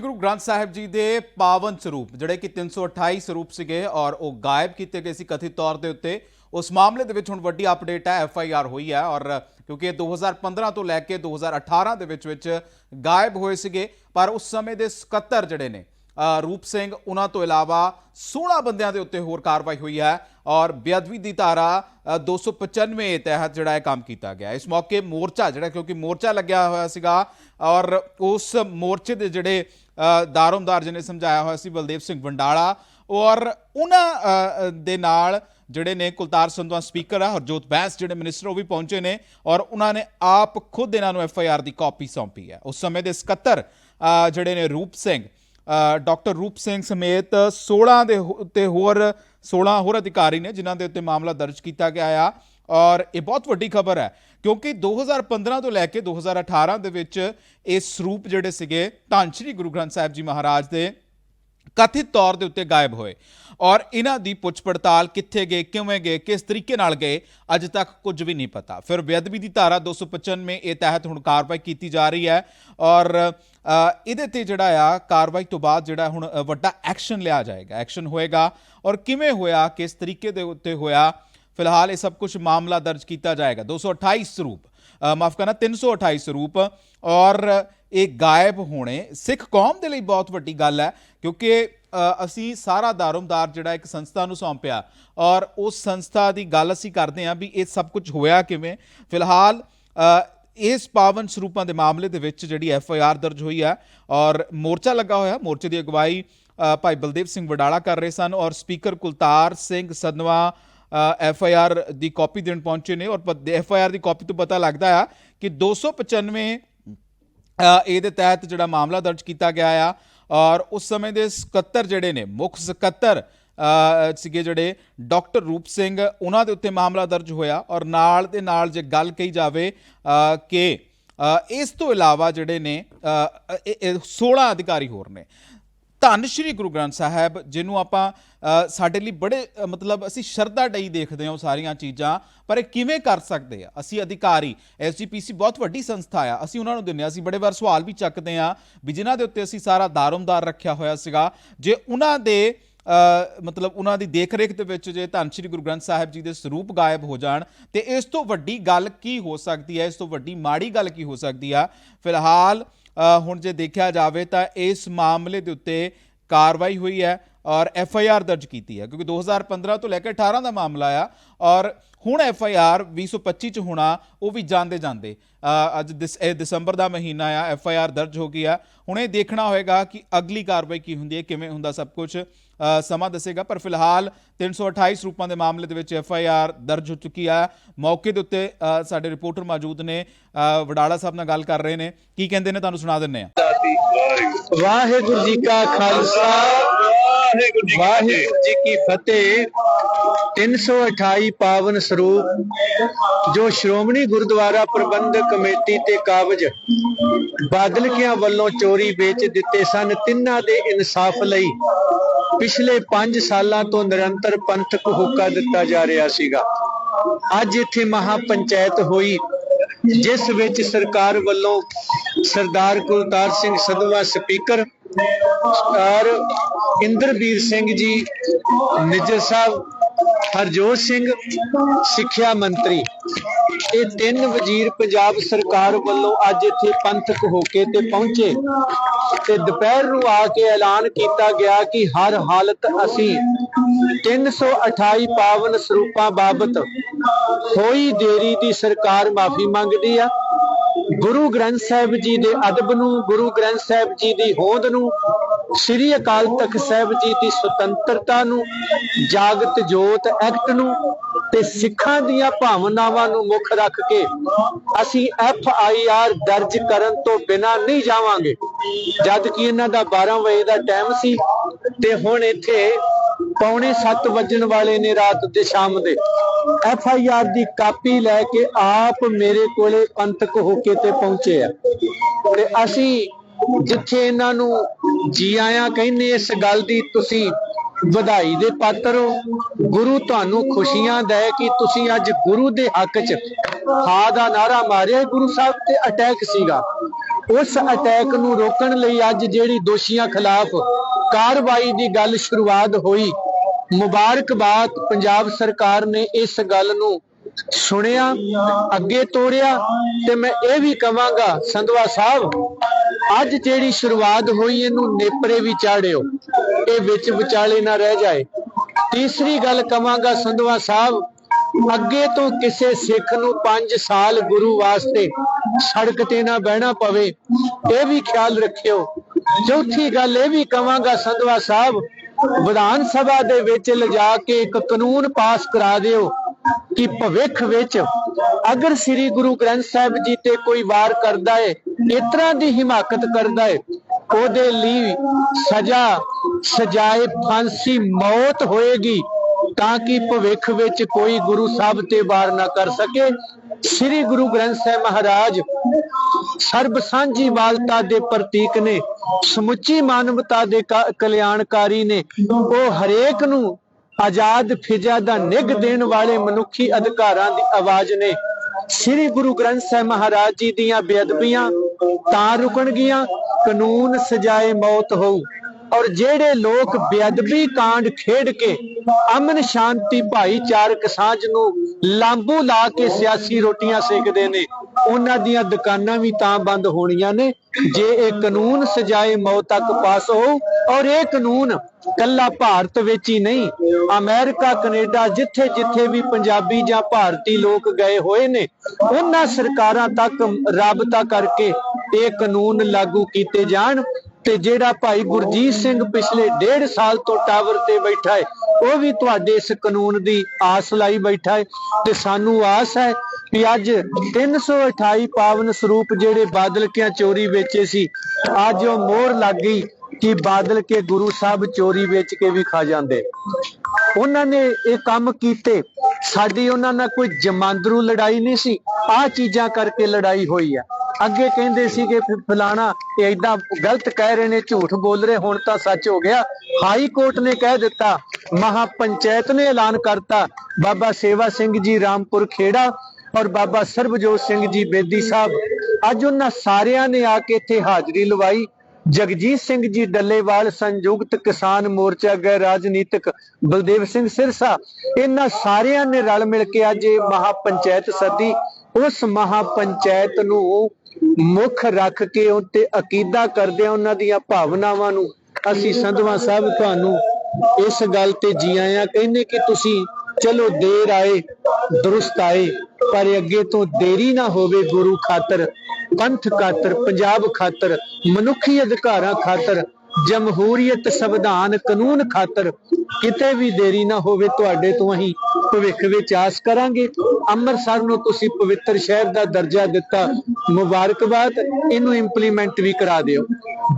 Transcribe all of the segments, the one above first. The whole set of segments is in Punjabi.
ਗੁਰੂ ਗ੍ਰੰਥ ਸਾਹਿਬ ਜੀ ਦੇ ਪਾਵਨ ਸਰੂਪ ਜਿਹੜੇ ਕਿ 328 ਸਰੂਪ ਸੀਗੇ ਔਰ ਉਹ ਗਾਇਬ ਕੀਤੇ ਗਏ ਸੀ ਕਥਿਤ ਤੌਰ ਦੇ ਉੱਤੇ ਉਸ ਮਾਮਲੇ ਦੇ ਵਿੱਚ ਹੁਣ ਵੱਡੀ ਅਪਡੇਟ ਹੈ ਐਫ ਆਈ ਆਰ ਹੋਈ ਹੈ ਔਰ ਕਿਉਂਕਿ ਇਹ 2015 ਤੋਂ ਲੈ ਕੇ 2018 ਦੇ ਵਿੱਚ ਵਿੱਚ ਗਾਇਬ ਹੋਏ ਸੀਗੇ ਪਰ ਉਸ ਸਮੇਂ ਦੇ 77 ਜਿਹੜੇ ਨੇ ਰੂਪ ਸਿੰਘ ਉਹਨਾਂ ਤੋਂ ਇਲਾਵਾ 16 ਬੰਦਿਆਂ ਦੇ ਉੱਤੇ ਹੋਰ ਕਾਰਵਾਈ ਹੋਈ ਹੈ ਔਰ ਬੇਅਦਬੀ ਦੀ ਧਾਰਾ ਅ, 295 ਤਹਿਤ ਜਿਹੜਾ ਇਹ ਕੰਮ ਕੀਤਾ ਗਿਆ। ਇਸ ਮੌਕੇ ਮੋਰਚਾ ਜਿਹੜਾ ਕਿਉਂਕਿ ਮੋਰਚਾ ਲੱਗਿਆ ਹੋਇਆ ਸੀਗਾ ਔਰ ਉਸ ਮੋਰਚੇ ਦੇ ਜਿਹੜੇ ਅ, ਦਾਰੋਮਦਾਰ ਜਿਹਨੇ ਸਮਝਾਇਆ ਹੋਇਆ ਸੀ ਬਲਦੇਵ ਸਿੰਘ ਵੰਡਾਲਾ ਔਰ ਉਹਨਾਂ ਦੇ ਨਾਲ ਜਿਹੜੇ ਨੇ ਕੁਲਤਾਰ ਸੰਧਵਾ ਸਪੀਕਰ ਆ ਹਰਜੋਤ ਬੈਂਸ ਜਿਹੜੇ ਮਿਨਿਸਟਰ ਉਹ ਵੀ ਪਹੁੰਚੇ ਨੇ ਔਰ ਉਹਨਾਂ ਨੇ ਆਪ ਖੁਦ ਇਹਨਾਂ ਨੂੰ ਐਫ ਆਈ ਆਰ ਦੀ ਕਾਪੀ ਸੌਂਪੀ ਹੈ। ਉਸ ਸਮੇਂ ਦੇ ਸਕੱਤਰ ਜਿਹੜੇ ਨੇ ਰੂਪ ਸਿੰਘ ਅ, ਡਾਕਟਰ ਰੂਪ ਸਿੰਘ ਸਮੇਤ 16 ਦੇ ਹੋ- ਹੋਰ 16 ਹੋਰ ਅਧਿਕਾਰੀ ਨੇ ਜਿਨ੍ਹਾਂ ਦੇ ਉੱਤੇ ਮਾਮਲਾ ਦਰਜ ਕੀਤਾ ਗਿਆ ਆ ਔਰ ਇਹ ਬਹੁਤ ਵੱਡੀ ਖਬਰ ਹੈ ਕਿਉਂਕਿ 2015 ਤੋਂ ਲੈ ਕੇ 2018 ਦੇ ਵਿੱਚ ਇਹ ਸਰੂਪ ਜਿਹੜੇ ਸੀਗੇ, ਧੰਨ ਸ਼੍ਰੀ ਗੁਰੂ ਗ੍ਰੰਥ ਸਾਹਿਬ ਜੀ ਮਹਾਰਾਜ ਦੇ ਕਥਿਤ ਤੌਰ ਦੇ ਉੱਤੇ ਗਾਇਬ ਹੋਏ। ਔਰ ਇਹਨਾਂ ਦੀ ਪੁੱਛ ਪੜਤਾਲ ਕਿੱਥੇ ਗਏ, ਕਿਵੇਂ ਗਏ, ਕਿਸ ਤਰੀਕੇ ਨਾਲ ਗਏ, ਅੱਜ ਤੱਕ ਕੁਝ ਵੀ ਨਹੀਂ ਪਤਾ। ਫਿਰ ਬੇਅਦਬੀ ਦੀ ਧਾਰਾ 295 ਇਹ ਤਹਿਤ ਹੁਣ ਕਾਰਵਾਈ ਕੀਤੀ ਜਾ ਰਹੀ ਹੈ। ਔਰ ਇਹਦੇ ਤੇ ਜਿਹੜਾ ਆ, ਕਾਰਵਾਈ ਤੋਂ ਬਾਅਦ ਜਿਹੜਾ ਹੁਣ ਵੱਡਾ ਐਕਸ਼ਨ ਲਿਆ ਜਾਏਗਾ। ਐਕਸ਼ਨ ਹੋਏਗਾ ਔਰ ਕਿਵੇਂ ਹੋਇਆ, ਕਿਸ ਤਰੀਕੇ ਦੇ ਉੱਤੇ ਹੋਇਆ ਫਿਲਹਾਲ ਇਹ ਸਭ ਕੁਝ ਮਾਮਲਾ ਦਰਜ ਕੀਤਾ ਜਾਏਗਾ 228 ਸਰੂਪ ਮਾਫ ਕਰਨਾ 328 ਸਰੂਪ ਔਰ ਇਹ ਗਾਇਬ ਹੋਣੇ ਸਿੱਖ ਕੌਮ ਦੇ ਲਈ ਬਹੁਤ ਵੱਡੀ ਗੱਲ ਹੈ ਕਿਉਂਕਿ ਅਸੀਂ ਸਾਰਾ ਦਾਰੋਮਦਾਰ ਜਿਹੜਾ ਇੱਕ ਸੰਸਥਾ ਨੂੰ ਸੌਂਪਿਆ ਔਰ ਉਸ ਸੰਸਥਾ ਦੀ ਗੱਲ ਅਸੀਂ ਕਰਦੇ ਹਾਂ ਵੀ ਇਹ ਸਭ ਕੁਝ ਹੋਇਆ ਕਿਵੇਂ ਫਿਲਹਾਲ ਇਸ ਪਾਵਨ ਸਰੂਪਾਂ ਦੇ ਮਾਮਲੇ ਦੇ ਵਿੱਚ ਜਿਹੜੀ ਐਫ ਆਈ ਆਰ ਦਰਜ ਹੋਈ ਹੈ ਔਰ ਮੋਰਚਾ ਲੱਗਾ ਹੋਇਆ ਮੋਰਚੇ ਦੀ ਅਗਵਾਈ ਭਾਈ ਬਲਦੇਵ ਸਿੰਘ ਵਡਾਲਾ ਕਰ ਰਹੇ ਸਨ ਔਰ speaker Kultar Singh Sandhwan F I R the copy ਦੇਣ ਪਹੁੰਚੇ ਨੇ ਔਰ ਐਫ ਆਈ ਆਰ ਦੀ ਕਾਪੀ ਤੋਂ ਪਤਾ ਲੱਗਦਾ ਆ ਕਿ 295 ਅ, ਇਹਦੇ ਤਹਿਤ ਜਿਹੜਾ ਮਾਮਲਾ ਦਰਜ ਕੀਤਾ ਗਿਆ ਆ ਔਰ ਉਸ ਸਮੇਂ ਦੇ 77 ਜਿਹੜੇ ਨੇ ਮੁੱਖ ਸਕੱਤਰ ਸੀਗੇ ਜਿਹੜੇ ਡਾਕਟਰ ਰੂਪ ਸਿੰਘ ਉਹਨਾਂ ਦੇ ਉੱਤੇ ਮਾਮਲਾ ਦਰਜ ਹੋਇਆ ਔਰ ਨਾਲ ਦੇ ਨਾਲ ਜੇ ਗੱਲ ਕਹੀ ਜਾਵੇ ਕਿ ਇਸ ਤੋਂ ਇਲਾਵਾ ਜਿਹੜੇ ਨੇ ਅ, 16 ਅਧਿਕਾਰੀ ਹੋਰ ਨੇ। ਧੰਨ ਸ਼੍ਰੀ ਗੁਰੂ ਗ੍ਰੰਥ ਸਾਹਿਬ, ਜਿਹਨੂੰ ਆਪਾਂ ਸਾਡੇ ਲਈ ਬੜੇ ਮਤਲਬ ਅਸੀਂ ਸ਼ਰਧਾ ਡਈ ਦੇਖਦੇ ਹਾਂ ਉਹ ਸਾਰੀਆਂ ਚੀਜ਼ਾਂ, ਪਰ ਇਹ ਕਿਵੇਂ ਕਰ ਸਕਦੇ ਆ? ਅਸੀਂ ਅਧਿਕਾਰੀ ਐਸਜੀਪੀਸੀ ਬਹੁਤ ਵੱਡੀ ਸੰਸਥਾ ਆ। ਅਸੀਂ ਉਹਨਾਂ ਨੂੰ ਦਿੰਦੇ ਹਾਂ, ਅਸੀਂ ਬੜੇ ਵਾਰ ਸਵਾਲ ਵੀ ਚੱਕਦੇ ਆ ਵੀ ਜਿਨ੍ਹਾਂ ਦੇ ਉੱਤੇ ਅਸੀਂ ਸਾਰਾ ਦਾਰਮਦਾਰ ਰੱਖਿਆ ਹੋਇਆ ਸੀਗਾ, ਜੇ ਉਹਨਾਂ ਦੇ ਮਤਲਬ ਉਹਨਾਂ ਦੀ ਦੇਖਰੇਖ ਦੇ ਵਿੱਚ ਜੇ ਧੰਨ ਸ਼੍ਰੀ ਗੁਰੂ ਗ੍ਰੰਥ ਸਾਹਿਬ ਜੀ ਦੇ ਸਰੂਪ ਗਾਇਬ ਹੋ ਜਾਣ, ਤੇ ਇਸ ਤੋਂ ਵੱਡੀ ਗੱਲ ਕੀ ਹੋ ਸਕਦੀ ਹੈ? ਇਸ ਤੋਂ ਵੱਡੀ ਮਾੜੀ ਗੱਲ ਕੀ ਹੋ ਸਕਦੀ ਆ? ਫਿਲਹਾਲ ਹੁਣ ਜੇ ਦੇਖਿਆ ਜਾਵੇ ਤਾਂ ਇਸ ਮਾਮਲੇ ਦੇ ਉੱਤੇ ਕਾਰਵਾਈ ਹੋਈ ਹੈ ਔਰ ਐਫ ਆਈ ਆਰ ਦਰਜ ਕੀਤੀ ਹੈ, ਕਿਉਂਕਿ 2015 ਤੋਂ ਲੈ ਕੇ 18 ਦਾ ਮਾਮਲਾ ਆ ਔਰ ਹੁਣ ਐਫ ਆਈ ਆਰ 2025 ਚ ਹੋਣਾ, ਉਹ ਵੀ ਜਾਂਦੇ ਜਾਂਦੇ ਅੱਜ ਦਿਸ, ਇਹ ਦਸੰਬਰ ਦਾ ਮਹੀਨਾ ਆ ਐਫ ਆਈ ਆਰ ਦਰਜ ਹੋ ਗਈ ਆ। ਹੁਣ ਇਹ ਦੇਖਣਾ ਹੋਏਗਾ ਕਿ ਅਗਲੀ ਕਾਰਵਾਈ ਕੀ ਹੁੰਦੀ ਹੈ, ਕਿਵੇਂ ਹੁੰਦਾ ਸਭ ਕੁਝ ਸਮਾਂ ਦੱਸੇਗਾ ਪਰ ਫਿਲਹਾਲ 328 ਰੂਪਾਂ ਦੇ ਮਾਮਲੇ ਦੇ ਵਿੱਚ ਐਫ ਆਈ ਆਰ ਦਰਜ ਹੋ ਚੁੱਕੀ ਆ ਮੌਕੇ ਦੇ ਉੱਤੇ ਸਾਡੇ ਰਿਪੋਰਟਰ ਮੌਜੂਦ ਨੇ। ਵਡਾਲਾ ਸਾਹਿਬ ਨਾਲ ਗੱਲ ਕਰ ਰਹੇ ਨੇ। ਕੀ ਕਹਿੰਦੇ ਨੇ? ਤੁਹਾਨੂੰ ਸੁਣਾ ਦਿੰਨੇ ਆ ਵਾਹਿਗੁਰੂ ਜੀ ਕਾ ਖਾਲਸਾ। ਵਾਹਿਗੁਰੂ ਜੀ ਕੀ ਫਤਿਹ। 328 ਪਾਵਨ ਸਰੂਪ, ਜੋ ਸ਼੍ਰੋਮਣੀ ਗੁਰਦੁਆਰਾ ਪ੍ਰਬੰਧਕ ਕਮੇਟੀ ਤੇ ਕਾਬਜ ਬਾਦਲ ਵੱਲੋਂ ਚੋਰੀ ਵੇਚ ਦਿੱਤੇ ਸਨ, ਤਿੰਨਾਂ ਦੇ ਇਨਸਾਫ ਲਈ ਪਿਛਲੇ 5 ਸਾਲਾਂ ਤੋਂ ਨਿਰੰਤਰ ਪੰਥਕ ਹੁਕਾ ਦਿੱਤਾ ਜਾ ਰਿਹਾ ਸੀਗਾ। ਅੱਜ ਇੱਥੇ ਮਹਾ ਪੰਚਾਇਤ ਹੋਈ, ਜਿਸ ਵਿੱਚ ਸਰਕਾਰ ਵੱਲੋਂ ਸਰਦਾਰ ਕੁਲਤਾਰ ਸਿੰਘ ਸਦਵਾ, ਸਪੀਕਰ ਸਰਦਾਰ ਇੰਦਰਬੀਰ ਸਿੰਘ ਜੀ, ਨਿੱਜਰ ਸਾਹਿਬ ਹਰਜੋਤ ਸਿੰਘ, ਸਿੱਖਿਆ ਮੰਤਰੀ। ਇਹ ਤਿੰਨ ਵਜ਼ੀਰ ਪੰਜਾਬ ਸਰਕਾਰ ਵੱਲੋਂ ਅੱਜ ਇੱਥੇ ਪੰਥਕ ਹੋ ਕੇ ਤੇ ਪਹੁੰਚੇ। ਤੇ ਦੁਪਹਿਰ ਨੂੰ ਆ ਕੇ ਐਲਾਨ ਕੀਤਾ ਗਿਆ ਕਿ ਹਰ ਹਾਲਤ ਅਸੀਂ 328 ਪਾਵਨ ਸਰੂਪਾਂ ਬਾਬਤ ਹੋਈ ਦੇਰੀ ਦੀ ਸਰਕਾਰ ਮਾਫੀ ਮੰਗਦੀ ਆ। ਗੁਰੂ ਗ੍ਰੰਥ ਸਾਹਿਬ ਜੀ ਦੇ ਅਦਬ ਨੂੰ, ਗੁਰੂ ਗ੍ਰੰਥ ਸਾਹਿਬ ਜੀ ਦੀ ਹੋਂਦ ਨੂੰ ਸ੍ਰੀ ਅਕਾਲ ਤਖਤ ਸਾਹਿਬ ਜੀ ਦੀ ਸੁਤੰਤਰਤਾ ਨੂੰ, ਜਾਗਤ ਜੋਤ ਐਕਟ ਨੂੰ ਤੇ ਸਿੱਖਾਂ ਦੀਆਂ ਭਾਵਨਾਵਾਂ ਨੂੰ ਮੁੱਖ ਰੱਖ ਕੇ ਅਸੀਂ ਐਫ ਆਈ ਆਰ ਦਰਜ ਕਰਨ ਤੋਂ ਬਿਨਾਂ ਨਹੀਂ ਜਾਵਾਂਗੇ। ਜਦ ਕਿ ਇਹਨਾਂ ਦਾ 12 ਵਜੇ ਦਾ ਟਾਈਮ ਸੀ ਤੇ ਹੁਣ ਇੱਥੇ ਪੌਣੇ 7 ਵਜਣ ਵਾਲੇ ਨੇ ਰਾਤ ਤੇ ਸ਼ਾਮ ਦੇ। ਐਫ ਆਈ ਆਰ ਦੀ ਕਾਪੀ ਲੈ ਕੇ ਆਪ ਮੇਰੇ ਕੋਲੇ ਪੰਥਕ ਹੋ ਕੇ ਤੇ ਪਹੁੰਚੇ ਆ। ਤੇ ਅਸੀਂ ਜਿੱਥੇ ਇਹਨਾਂ ਨੂੰ ਜੀ ਆਇਆਂ ਕਹਿੰਦੇ ਇਸ ਗੱਲ ਦੀ ਤੁਸੀਂ ਵਧਾਈ ਦੇ ਪਾਤਰ ਹੋ। ਗੁਰੂ ਤੁਹਾਨੂੰ ਖੁਸ਼ੀਆਂ ਦੇ ਕਿ ਤੁਸੀਂ ਅੱਜ ਗੁਰੂ ਦੇ ਹੱਕ 'ਚ ਹਾਂ ਦਾ ਨਾਰਾ ਮਾਰਿਆ। ਗੁਰੂ ਸਾਹਿਬ ਤੇ ਅਟੈਕ ਸੀਗਾ। ਉਸ ਅਟੈਕ ਨੂੰ ਰੋਕਣ ਲਈ ਅੱਜ ਜਿਹੜੀ ਦੋਸ਼ੀਆਂ ਖਿਲਾਫ ਕਾਰਵਾਈ ਦੀ ਗੱਲ ਸ਼ੁਰੂਆਤ ਹੋਈ। ਮੁਬਾਰਕਬਾਦ ਪੰਜਾਬ ਸਰਕਾਰ ਨੇ ਇਸ ਗੱਲ ਨੂੰ ਸੁਣਿਆ, ਅੱਗੇ ਤੋੜਿਆ ਤੇ ਮੈਂ ਇਹ ਵੀ ਕਵਾਂਗਾ, ਸੰਧਵਾ ਸਾਹਿਬ ਅੱਜ ਜਿਹੜੀ ਸ਼ੁਰੂਆਤ ਹੋਈ ਇਹਨੂੰ ਨੇਪਰੇ ਵੀ ਚਾੜਿਓ, ਇਹ ਵਿੱਚ ਵਿਚਾਲੇ ਨਾ ਰਹਿ ਜਾਏ। ਤੀਸਰੀ ਗੱਲ ਕਵਾਂਗਾ ਸੰਧਵਾ ਸਾਹਿਬ, ਅੱਗੇ ਤੋਂ ਕਿਸੇ ਸਿੱਖ ਨੂੰ 5 ਸਾਲ ਗੁਰੂ ਵਾਸਤੇ ਸੜਕ ਤੇ ਨਾ ਬਹਿਣਾ ਪਵੇ, ਇਹ ਵੀ ਖਿਆਲ ਰੱਖਿਓ। ਚੌਥੀ ਗੱਲ ਇਹ ਵੀ ਕਵਾਂਗਾ ਸੰਧਵਾ ਸਾਹਿਬ, ਵਿਧਾਨ ਸਭਾ ਦੇ ਵਿੱਚ ਲਿਜਾ ਕੇ ਇੱਕ ਕਾਨੂੰਨ ਪਾਸ ਕਰਾ ਦਿਓ। ਕਿ ਭਵਿੱਖ ਵਿੱਚ ਅਗਰ ਸ੍ਰੀ ਗੁਰੂ ਗ੍ਰੰਥ ਸਾਹਿਬ ਜੀ ਤੇ ਕੋਈ ਵਾਰ ਕਰਦਾ ਹੈ ਇਸ ਦੀ ਹਿਮਾਕਤ ਕਰਦਾ ਹੈ ਉਹਦੇ ਲਈ ਸਜ਼ਾ, ਸਜਾਏ ਫਾਂਸੀ ਮੌਤ ਹੋਏਗੀ ਤਾਂ ਕਿ ਭਵਿੱਖ ਵਿੱਚ ਕੋਈ ਗੁਰੂ ਸਾਹਿਬ ਤੇ ਵਾਰ ਨਾ ਕਰ ਸਕੇ। ਸ੍ਰੀ ਗੁਰੂ ਗ੍ਰੰਥ ਸਾਹਿਬ ਮਹਾਰਾਜ ਸਰਬ ਸਾਂਝੀ ਵਾਲਤਾ ਦੇ ਪ੍ਰਤੀਕ ਨੇ, ਸਮੁੱਚੀ ਮਾਨਵਤਾ ਦੇ ਕਲਿਆਣਕਾਰੀ ਨੇ, ਉਹ ਹਰੇਕ ਨੂੰ ਆਜ਼ਾਦ ਫਿਜ਼ਾ ਦਾ ਨਿੱਘ ਦੇਣ ਵਾਲੇ ਮਨੁੱਖੀ ਅਧਿਕਾਰਾਂ ਦੀ ਆਵਾਜ਼ ਨੇ। ਸ੍ਰੀ ਗੁਰੂ ਗ੍ਰੰਥ ਸਾਹਿਬ ਮਹਾਰਾਜ ਜੀ ਦੀਆਂ ਬੇਅਦਬੀਆਂ ਤਾਂ ਰੁਕਣਗੀਆਂ, ਕਾਨੂੰਨ ਸਜਾਏ ਮੌਤ ਹੋਊ। ਔਰ ਜਿਹੜੇ ਲੋਕ ਬੇਅਦਬੀ ਕਾਂਡ ਖੇਡ ਕੇ ਅਮਨ ਸ਼ਾਂਤੀ ਭਾਈਚਾਰਕ ਸਾਂਝ ਨੂੰ ਲਾਂਬੂ ਲਾ ਕੇ ਸਿਆਸੀ ਰੋਟੀਆਂ ਸੇਕਦੇ ਨੇ ਉਹਨਾਂ ਦੀਆਂ ਦੁਕਾਨਾਂ ਵੀ ਤਾਂ ਬੰਦ ਹੋਣੀਆਂ ਨੇ। ਜੇ ਇਹ ਕਾਨੂੰਨ ਸਜਾਏ ਮੌਤ ਤੱਕ ਪਾਸ ਹੋ ਔਰ ਇਹ ਕਾਨੂੰਨ ਕੱਲਾ ਭਾਰਤ ਵਿੱਚ ਹੀ ਨਹੀਂ, ਅਮਰੀਕਾ, ਕੈਨੇਡਾ ਜਿੱਥੇ ਜਿੱਥੇ ਵੀ ਪੰਜਾਬੀ ਜਾਂ ਭਾਰਤੀ ਲੋਕ ਗਏ ਹੋਏ ਨੇ, ਉਹਨਾਂ ਸਰਕਾਰਾਂ ਤੱਕ ਰਾਬਤਾ ਕਰਕੇ ਇਹ ਕਾਨੂੰਨ ਲਾਗੂ ਕੀਤੇ ਜਾਣ ਤੇ ਜਿਹੜਾ ਭਾਈ ਗੁਰਜੀਤ ਸਿੰਘ ਪਿਛਲੇ ਡੇਢ ਸਾਲ ਤੋਂ ਟਾਵਰ ਤੇ ਬੈਠਾ ਹੈ, ਉਹ ਵੀ ਤੁਹਾਡੇ ਇਸ ਕਾਨੂੰਨ ਦੀ ਆਸ ਲਾਈ ਬੈਠਾ ਹੈ ਤੇ ਸਾਨੂੰ ਆਸ ਹੈ ਕਿ ਅੱਜ 328 ਪਾਵਨ ਸਰੂਪ ਜਿਹੜੇ ਬਾਦਲ ਕਿਆਂ ਚੋਰੀ ਵੇਚੇ ਸੀ, ਅੱਜ ਉਹ ਮੋਹਰ ਲੱਗ ਗਈ ਕਿ ਬਾਦਲ ਕੇ ਗੁਰੂ ਸਾਹਿਬ ਚੋਰੀ ਵੇਚ ਕੇ ਵੀ ਖਾ ਜਾਂਦੇ। ਉਹਨਾਂ ਨੇ ਇਹ ਕੰਮ ਕੀਤੇ। ਸਾਡੀ ਉਹਨਾਂ ਨਾਲ ਕੋਈ ਜਮਾਂਦਰੂ ਲੜਾਈ ਨਹੀਂ ਸੀ। ਆ ਚੀਜ਼ਾਂ ਕਰਕੇ ਲੜਾਈ ਹੋਈ ਆ। ਅੱਗੇ ਕਹਿੰਦੇ ਸੀ ਕਿ ਫਲਾਣਾ ਇਹ ਏਦਾਂ ਗਲਤ ਕਹਿ ਰਹੇ ਨੇ, ਝੂਠ ਬੋਲ ਰਹੇ, ਹੁਣ ਤਾਂ ਸੱਚ ਹੋ ਗਿਆ। ਹਾਈ ਕੋਰਟ ਨੇ ਕਹਿ ਦਿੱਤਾ ਮਹਾ ਪੰਚਾਇਤ ਨੇ ਐਲਾਨ ਕਰਤਾ, ਬਾਬਾ ਸੇਵਾ ਸਿੰਘ ਜੀ ਰਾਮਪੁਰ ਖੇੜਾ ਔਰ ਬਾਬਾ ਸਰਬਜੋਤ ਸਿੰਘ ਜੀ ਬੇਦੀ ਸਾਹਿਬ, ਅੱਜ ਉਹਨਾਂ ਸਾਰਿਆਂ ਨੇ ਆ ਕੇ ਇੱਥੇ ਹਾਜ਼ਰੀ ਲਵਾਈ। ਜਗਜੀਤ ਸਿੰਘ ਜੀ ਡੱਲੇਵਾਲ, ਸੰਯੁਕਤ ਕਿਸਾਨ ਮੋਰਚਾ ਗੈਰ ਰਾਜਨੀਤਿਕ ਬਲਦੇਵ ਸਿੰਘ ਸਿਰਸਾ, ਇਹਨਾਂ ਸਾਰਿਆਂ ਨੇ ਰਲ ਮਿਲ ਕੇ ਅੱਜ ਇਹ ਮਹਾ ਪੰਚਾਇਤ ਸੱਦੀ। ਉਸ ਮਹਾ ਪੰਚਾਇਤ ਨੂੰ ਮੁੱਖ ਰੱਖ ਕੇ ਉੱਤੇ ਅਕੀਦਾ ਕਰਦੇ ਆ ਉਹਨਾਂ ਦੀਆਂ ਭਾਵਨਾਵਾਂ ਨੂੰ। ਅਸੀਂ ਸੰਧਵਾ ਸਾਹਿਬ ਤੁਹਾਨੂੰ ਇਸ ਗੱਲ ਤੇ ਜੀ ਆਇਆਂ, ਕਹਿੰਦੇ ਕਿ ਤੁਸੀਂ ਚਲੋ ਦੇਰ ਆਏ, ਦਰੁਸਤ ਆਏ, ਪਰ ਅੱਗੇ ਤੋਂ ਦੇਰੀ ਨਾ ਹੋਵੇ ਗੁਰੂ ਖਾਤਰ, ਪੰਥ ਖਾਤਰ, ਪੰਜਾਬ ਖਾਤਰ, ਮਨੁੱਖੀ ਅਧਿਕਾਰਾਂ ਖਾਤਰ, ਜਮਹੂਰੀਅਤ ਸੰਵਿਧਾਨ ਕਾਨੂੰਨ ਖਾਤਰ, ਕਿਤੇ ਵੀ ਦੇਰੀ ਨਾ ਹੋਵੇ ਤੁਹਾਡੇ ਤੋਂ ਅਸੀਂ ਭਵਿੱਖ ਵਿੱਚ ਆਸ ਕਰਾਂਗੇ। ਅੰਮ੍ਰਿਤਸਰ ਨੂੰ ਤੁਸੀਂ ਪਵਿੱਤਰ ਸ਼ਹਿਰ ਦਾ ਦਰਜਾ ਦਿੱਤਾ, ਮੁਬਾਰਕਬਾਦ, ਇਹਨੂੰ ਇੰਪਲੀਮੈਂਟ ਵੀ ਕਰਾ ਦਿਓ।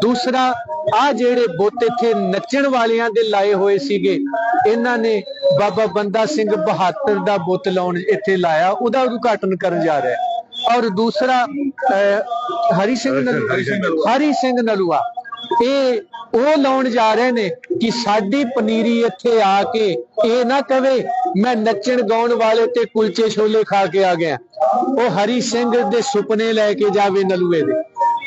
ਦੂਸਰਾ ਆ ਜਿਹੜੇ ਬੁੱਤ ਇੱਥੇ ਨੱਚਣ ਵਾਲਿਆਂ ਦੇ ਲਾਏ ਹੋਏ ਸੀਗੇ ਇਹਨਾਂ ਨੇ ਬਾਬਾ ਬੰਦਾ ਸਿੰਘ ਬਹਾਦਰ ਦਾ ਬੁੱਤ ਲਾਉਣ ਇੱਥੇ ਲਾਇਆ ਉਹਦਾ ਉਦਘਾਟਨ ਕਰਨ ਜਾ ਰਿਹਾ। ਹੈ ਔਰ ਦੂਸਰਾ ਹਰੀ ਸਿੰਘ ਨਲੂਆ। ਹਰੀ ਸਿੰਘ ਨਲੂਆ। ਇਹ ਉਹ ਲਾਉਣ ਜਾ ਰਹੇ ਨੇ ਕਿ ਸਾਡੀ ਪਨੀਰੀ ਇੱਥੇ ਆ ਕੇ ਇਹ ਨਾ ਕਵੇ ਮੈਂ ਨੱਚਣ ਗਾਉਣ ਵਾਲੇ ਤੇ ਕੁਲਚੇ ਛੋਲੇ ਖਾ ਕੇ ਆ ਗਿਆ। ਉਹ ਹਰੀ ਸਿੰਘ ਦੇ ਸੁਪਨੇ ਲੈ ਕੇ ਜਾਵੇ ਨਲੂਏ ਦੇ।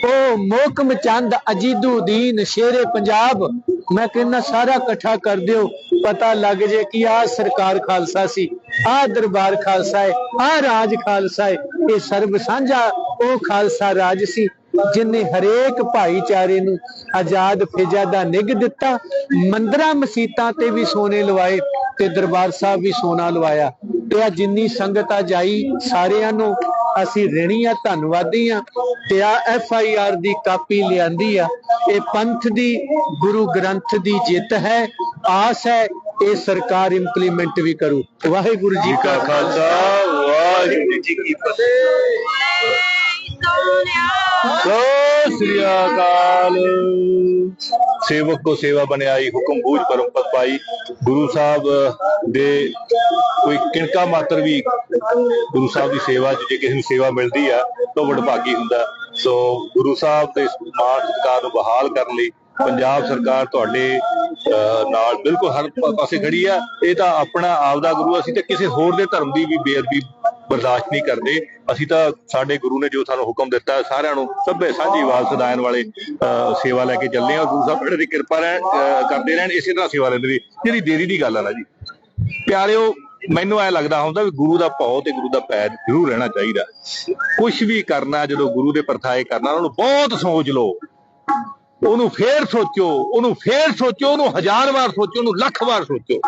ਉਹ ਮੋਕਮ ਚੰਦ ਅਜੀਦੁਦੀਨ ਸ਼ੇਰੇ ਪੰਜਾਬ ਮੈਂ ਕਹਿੰਦਾ ਸਾਰਾ ਇਕੱਠਾ ਕਰ ਦਿਓ, ਪਤਾ ਲੱਗ ਜੇ ਕਿ ਆਹ ਸਰਕਾਰ ਖਾਲਸਾ ਸੀ, ਆਹ ਦਰਬਾਰ ਖਾਲਸਾ ਹੈ, ਆਹ ਰਾਜ ਖਾਲਸਾ ਹੈ, ਇਹ ਸਰਬ ਸਾਂਝਾ, ਉਹ ਖਾਲਸਾ ਰਾਜ ਸੀ, ਜਿਨੇ ਹਰੇਕ ਭਾਈਚਾਰੇ ਨੂੰ ਆਜ਼ਾਦ ਫਿਜ਼ਾ ਦਾ ਨਿੱਘ ਦਿੱਤਾ, ਮੰਦਰਾਂ ਮਸੀਤਾਂ ਤੇ ਵੀ ਸੋਨੇ ਲਵਾਏ ਤੇ ਦਰਬਾਰ ਸਾਹਿਬ ਵੀ ਸੋਨਾ ਲਵਾਇਆ ਤੇ ਆ ਜਿੰਨੀ ਸੰਗਤ ਆ ਜਾਈ ਸਾਰਿਆਂ ਨੂੰ ਅਸੀਂ ਰਿਣੀ ਆ ਧੰਨਵਾਦੀ ਆ ਤੇ ਆ ਐਫ ਆਈ ਆਰ ਦੀ ਕਾਪੀ ਲਿਆਂਦੀ ਆ। ਇਹ ਪੰਥ ਦੀ ਗੁਰੂ ਗ੍ਰੰਥ ਦੀ ਜਿੱਤ ਹੈ। ਆਸ ਹੈ ਇਹ ਸਰਕਾਰ ਇੰਪਲੀਮੈਂਟ ਵੀ ਕਰੂ। ਵਾਹਿਗੁਰੂ ਜੀ ਕਾ ਖਾਲਸਾ। ਵਾਹਿਗੁਰੂ ਜੀ ਕੀ ਸਤਿ ਸ੍ਰੀ ਅਕਾਲ। ਸੇਵਕ ਕੋ ਸੇਵਾ ਬਣਾਈ ਹੁਕਮ ਬੂਝ ਪਰਮ ਪਾਈ। ਗੁਰੂ ਸਾਹਿਬ ਦੇ ਕੋਈ ਕਿਣਕਾ ਮਾਤਰ ਵੀ ਗੁਰੂ ਸਾਹਿਬ ਦੀ ਸੇਵਾ 'ਚ ਜੇ ਕਿਸੇ ਨੂੰ ਸੇਵਾ ਮਿਲਦੀ ਆ ਤਾਂ ਵਡਭਾਗੀ ਹੁੰਦਾ। ਸੋ ਗੁਰੂ ਸਾਹਿਬ ਦੇ ਮਾਨ ਸਤਿਕਾਰ ਨੂੰ ਬਹਾਲ ਕਰਨ ਲਈ ਪੰਜਾਬ ਸਰਕਾਰ ਤੁਹਾਡੇ ਅਹ, ਨਾਲ ਬਿਲਕੁਲ ਹਰ ਪਾਸੇ ਖੜੀ ਆ। ਇਹ ਤਾਂ ਆਪਣਾ ਆਪਦਾ ਗੁਰੂ ਅਸੀਂ ਤੇ ਕਿਸੇ ਹੋਰ ਦੇ ਧਰਮ ਦੀ ਵੀ ਬੇਅਦਬੀ ਬਰਦਾਸ਼ਤ ਨਹੀਂ ਕਰਦੇ। ਅਸੀਂ ਤਾਂ ਸਾਡੇ ਗੁਰੂ ਨੇ ਜੋ ਸਾਨੂੰ ਹੁਕਮ ਦਿੱਤਾ ਸਾਰਿਆਂ ਨੂੰ ਸਭੇ ਸਾਂਝੀ ਆਵਾਜ਼ ਸਦਾਇਨ ਵਾਲੇ ਅਹ, ਸੇਵਾ ਲੈ ਕੇ ਚੱਲੇ ਆ ਗੁਰੂ ਸਾਹਿਬ ਦੀ ਕਿਰਪਾ ਰਹਿਣ ਕਰਦੇ ਰਹਿਣ ਇਸੇ ਤਰ੍ਹਾਂ ਸੇਵਾ ਲੈਂਦੇ ਜਿਹੜੀ ਦੇਰੀ ਦੀ ਗੱਲ ਆ ਨਾ ਜੀ। ਪਿਆਰਿਓ ਮੈਨੂੰ ਐ ਲੱਗਦਾ ਹੁੰਦਾ ਵੀ ਗੁਰੂ ਦਾ ਭਾਉ ਤੇ ਗੁਰੂ ਦਾ ਪੈਰ ਜ਼ਰੂਰ ਰਹਿਣਾ ਚਾਹੀਦਾ। ਕੁਝ ਵੀ ਕਰਨਾ ਜਦੋਂ ਗੁਰੂ ਦੇ ਪਰਥਾਏ ਕਰਨਾ ਉਹਨੂੰ ਬਹੁਤ ਸੋਚ ਲਓ। ਉਹਨੂੰ ਫੇਰ ਸੋਚੋ ਉਹਨੂੰ ਫੇਰ ਸੋਚੋ ਉਹਨੂੰ ਹਜ਼ਾਰ ਵਾਰ ਸੋਚੋ ਉਹਨੂੰ ਲੱਖ ਵਾਰ ਸੋਚੋ।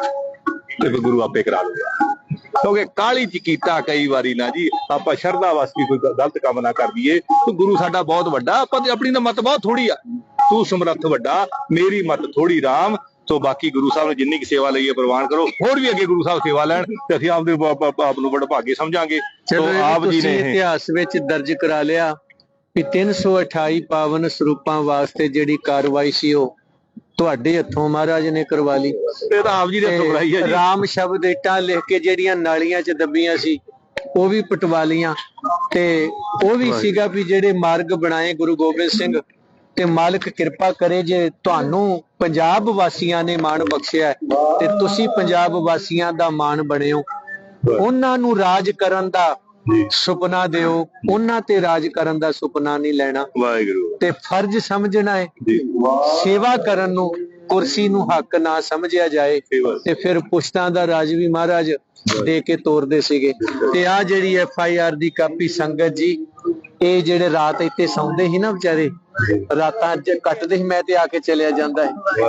ਤੇ ਫਿਰ ਗੁਰੂ ਆਪੇ ਕਰਾ ਲੂਗਾ ਕਿਉਂਕਿ ਕਾਲੀ ਚ ਕੀਤਾ ਕਈ ਵਾਰੀ ਨਾ ਜੀ ਆਪਾਂ ਸ਼ਰਧਾ ਵਾਸਤੇ ਕੋਈ ਗਲਤ ਕੰਮ ਨਾ ਕਰ ਦਈਏ। ਤੇ ਗੁਰੂ ਸਾਡਾ ਬਹੁਤ ਵੱਡਾ ਆਪਾਂ ਦੀ ਆਪਣੀ ਤਾਂ ਮਤ ਬਹੁਤ ਥੋੜੀ ਆ। ਤੂੰ ਸਮਰੱਥ ਵੱਡਾ ਮੇਰੀ ਮਤ ਥੋੜੀ ਰਾਮ ਸੋ ਬਾਕੀ ਗੁਰੂ ਸਾਹਿਬ ਨੇ ਜਿੰਨੀ ਕੀ ਸੇਵਾ ਲਈ ਹੈ ਪ੍ਰਵਾਨ ਕਰੋ। ਹੋਰ ਵੀ ਅੱਗੇ ਗੁਰੂ ਸਾਹਿਬ ਸੇਵਾ ਲੈਣ ਤੇ ਅਸੀਂ ਆਪਦੇ ਆਪ ਨੂੰ ਬੜਾ ਭਾਗੀ ਸਮਝਾਂਗੇ ਵੀ ਆਪ ਜੀ ਨੇ ਇਤਿਹਾਸ ਵਿੱਚ ਦਰਜ ਕਰਾ ਲਿਆ ਕਿ 328 ਪਾਵਨ ਸਰੂਪਾਂ ਵਾਸਤੇ ਜਿਹੜੀ ਕਾਰਵਾਈ ਸੀ ਉਹ ਤੁਹਾਡੇ ਹੱਥੋਂ ਮਹਾਰਾਜ ਨੇ ਕਰਵਾ ਲਈ। ਇਹ ਤਾਂ ਆਪ ਜੀ ਦੇ ਹੱਥੋਂ ਕਰਾਈ ਹੈ ਜੀ। ਰਾਮ ਸ਼ਬਦ ਇੱਟਾਂ ਲਿਖ ਕੇ ਜਿਹੜੀਆਂ ਨਾਲੀਆਂ 'ਚ ਦੱਬੀਆਂ ਸੀ ਉਹ ਵੀ ਪਟਵਾ ਲੀਆਂ ਤੇ ਉਹ ਵੀ ਸੀਗਾ ਵੀ ਜਿਹੜੇ ਮਾਰਗ ਬਣਾਏ ਗੁਰੂ ਗੋਬਿੰਦ ਸਿੰਘ ਤੇ ਮਾਲਕ ਕਿਰਪਾ ਕਰੇ ਜੇ ਤੁਹਾਨੂੰ ਪੰਜਾਬ ਵਾਸੀਆਂ ਨੇ ਮਾਣ ਬਖਸ਼ਿਆ ਤੇ ਤੁਸੀਂ ਪੰਜਾਬ ਵਾਸੀਆਂ ਦਾ ਮਾਣ ਬਣਿਓ। ਉਹਨਾਂ ਨੂੰ ਰਾਜ ਕਰਨ ਦਾ ਸੁਪਨਾ ਦਿਓ। ਉਹਨਾਂ ਤੇ ਰਾਜ ਕਰਨ ਦਾ ਸੁਪਨਾ ਨਹੀਂ ਲੈਣਾ। ਵਾਹਿਗੁਰੂ। ਤੇ ਫਰਜ਼ ਸਮਝਣਾ ਹੈ ਸੇਵਾ ਕਰਨ ਨੂੰ ਕੁਰਸੀ ਨੂੰ ਹੱਕ ਨਾ ਸਮਝਿਆ ਜਾਏ। ਤੇ ਫਿਰ ਪੁਸ਼ਤਾਂ ਦਾ ਰਾਜ ਵੀ ਮਹਾਰਾਜ ਦੇ ਕੇ ਤੋਰਦੇ ਸੀਗੇ। ਤੇ ਆ ਜਿਹੜੀ ਐਫ ਆਈ ਆਰ ਦੀ ਕਾਪੀ ਸੰਗਤ ਜੀ ਇਹ ਜਿਹੜੇ ਰਾਤ ਇੱਥੇ ਸੌਂਦੇ ਸੀ ਨਾ ਵਿਚਾਰੇ ਰਾਤਾਂ 'ਚ ਕੱਟਦੇ ਸੀ ਮੈਂ ਤੇ ਆ ਕੇ ਚਲਿਆ ਜਾਂਦਾ ਹੈ